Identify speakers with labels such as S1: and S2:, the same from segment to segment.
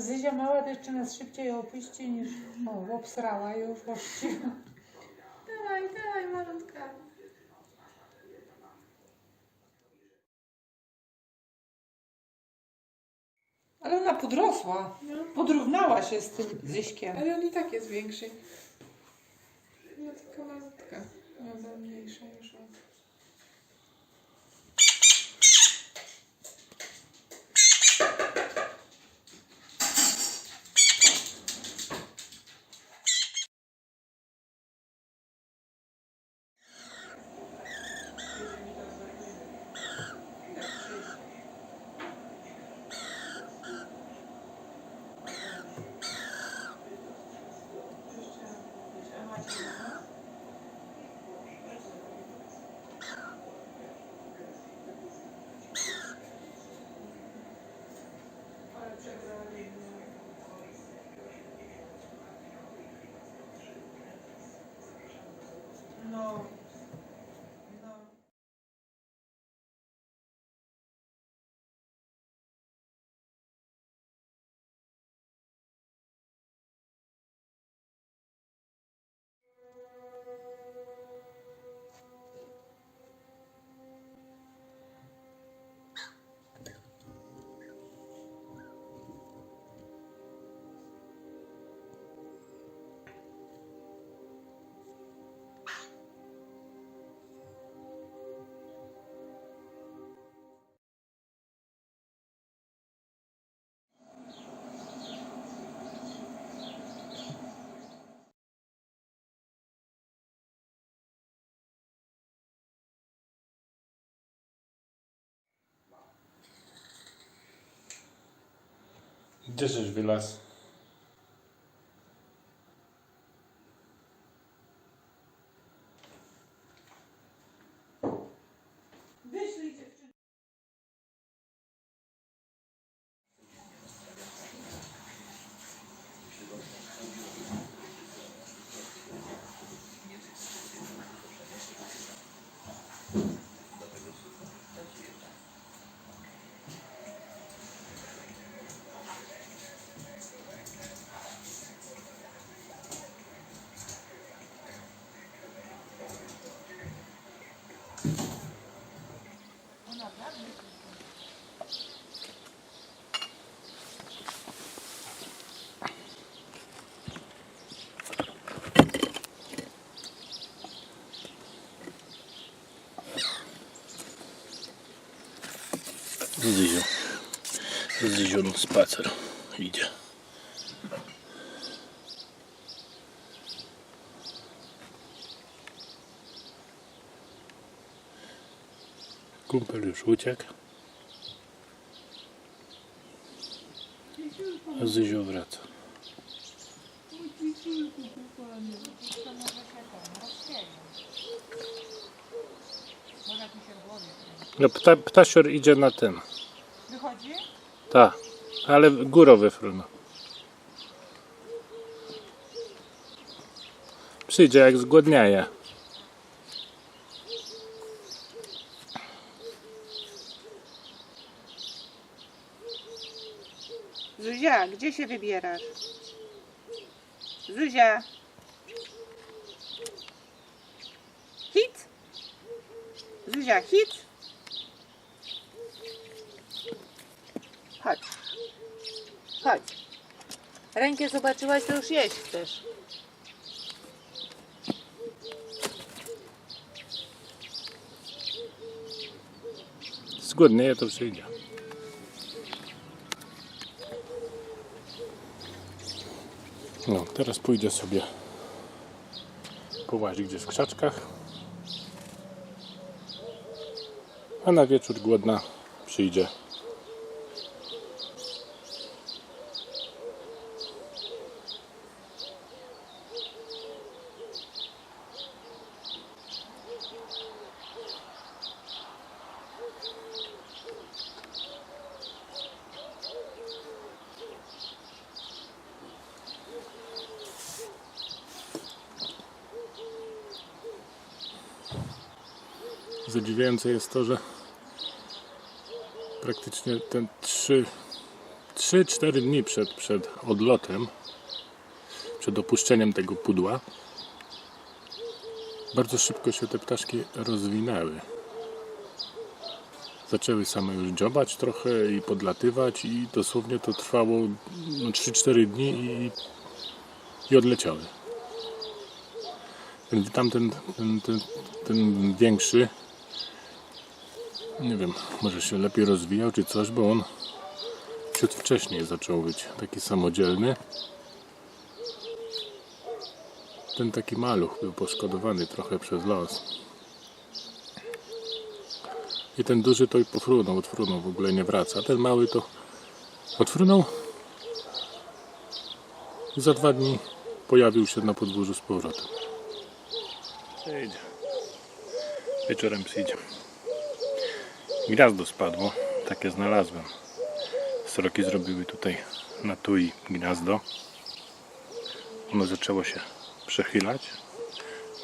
S1: Zyzia mała to jeszcze nas szybciej opuści niż o, obsrała już właściwie.
S2: Dawaj, dawaj, malutka.
S1: Ale ona podrosła.
S2: No.
S1: Podrównała się z tym Zyśkiem.
S2: Ale on i tak jest większy. No tylko malutka. No, mniejsza już od...
S3: This
S1: is Vilas.
S3: Zyziu. Zyziu na spacer idzie. Kumpel już uciekł. A Zyziu wraca. No, pta, ptasior idzie na tym.
S1: Wychodzi?
S3: Tak, ale górą wyfrunął. Przyjdzie jak zgłodniaje.
S1: Zuzia, gdzie się wybierasz? Zuzia. Hit? Zuzia, hit? Chodź. Chodź. Rękę zobaczyłaś, to już jeść chcesz.
S3: Zgłodnieje to przyjdzie. No, teraz pójdę sobie połazić gdzieś w krzaczkach. A na wieczór głodna przyjdzie. Zadziwiające jest to, że praktycznie ten trzy 3-4 dni przed, przed odlotem, przed opuszczeniem tego pudła, bardzo szybko się te ptaszki rozwinęły. Zaczęły same już dziobać trochę i podlatywać i dosłownie to trwało no, 3-4 dni i, i odleciały. Ten, tamten, ten, ten, ten większy, nie wiem, może się lepiej rozwijał czy coś, bo on ciut wcześniej zaczął być taki samodzielny. Ten taki maluch był poszkodowany trochę przez los. I ten duży to i pofrunął, odfrunął, w ogóle nie wraca. Ten mały to odfrunął i za dwa dni pojawił się na podwórzu z powrotem. Przyjdzie. Wieczorem przyjdzie. Gniazdo spadło, takie znalazłem. Sroki zrobiły tutaj na tui gniazdo. Ono zaczęło się przechylać.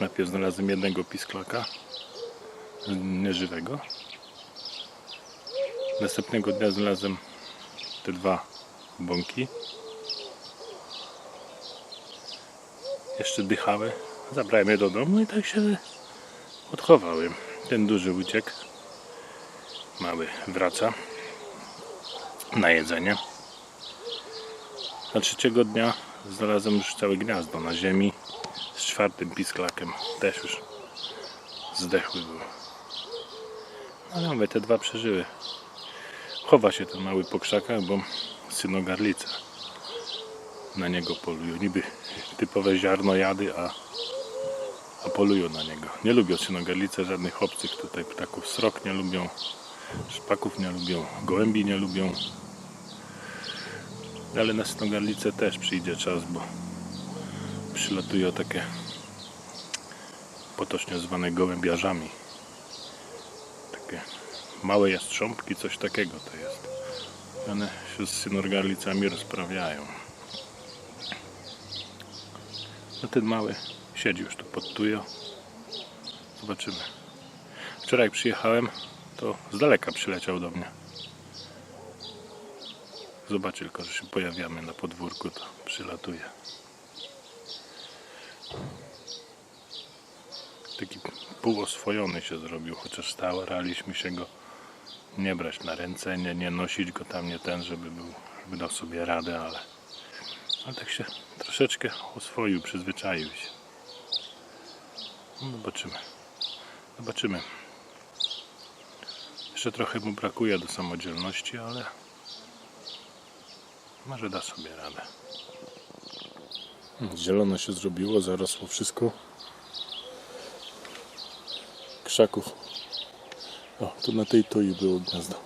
S3: Najpierw znalazłem jednego pisklaka nieżywego. Następnego dnia znalazłem te dwa bąki. Jeszcze dychały. Zabrałem je do domu i tak się odchowałem. Ten duży uciekł. Mały wraca na jedzenie. A trzeciego dnia znalazłem już całe gniazdo na ziemi z czwartym pisklakiem. Też już zdechły był. Ale mówię, te dwa przeżyły. Chowa się ten mały po krzakach, bo synogarlice na niego polują. Niby typowe ziarnojady, a, a polują na niego. Nie lubią synogarlice żadnych obcych tutaj ptaków. Srok nie lubią, szpaków nie lubią, gołębi nie lubią. Ale na synogarlice też przyjdzie czas, bo przylatują takie potocznie zwane gołębiarzami. Takie małe jastrząbki, coś takiego to jest. One się z synorgarlicami rozprawiają. No ten mały siedzi już tu pod tujo. Zobaczymy. Wczoraj przyjechałem, to z daleka przyleciał do mnie. Zobaczy tylko, że się pojawiamy na podwórku, to przylatuje. Taki półoswojony się zrobił, chociaż staraliśmy się go nie brać na ręce, nie, nie nosić go tam, nie ten, żeby był, żeby dał sobie radę, ale, ale tak się troszeczkę oswoił, przyzwyczaił się. No zobaczymy. Zobaczymy. Jeszcze trochę mu brakuje do samodzielności, ale może da sobie radę. Zielono się zrobiło, zarosło wszystko. Krzaków. O, tu na tej toi było gniazdo.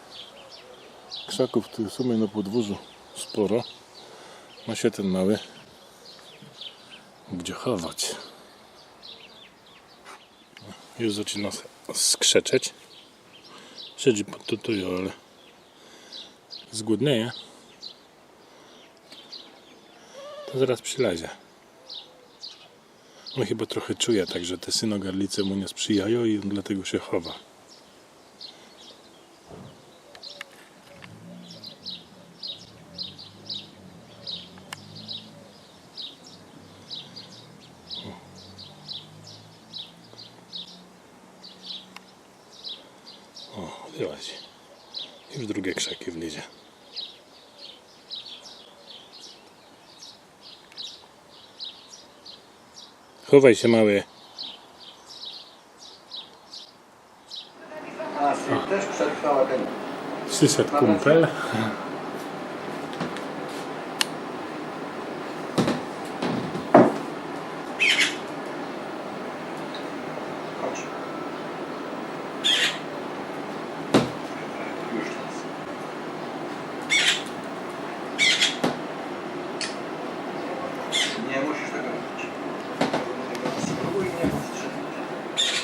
S3: Krzaków tu w sumie na podwórzu sporo. Ma się ten mały gdzie chować. Już zaczyna skrzeczeć. Siedzi pod tutują, ale zgłodnieje. To zaraz przylezie. On chyba trochę czuje, także te synogarlice mu nie sprzyjają i on dlatego się chowa. I w drugie krzaki wlezie. Chowaj się mały. Przyszedł kumpel.
S4: Chodź. Już czas. Nie musisz tego robić. Spróbuj mnie powstrzymać.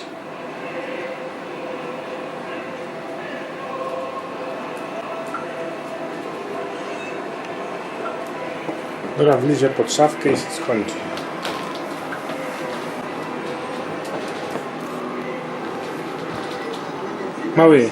S3: Dobra, wlizie pod szafkę i się. Mały,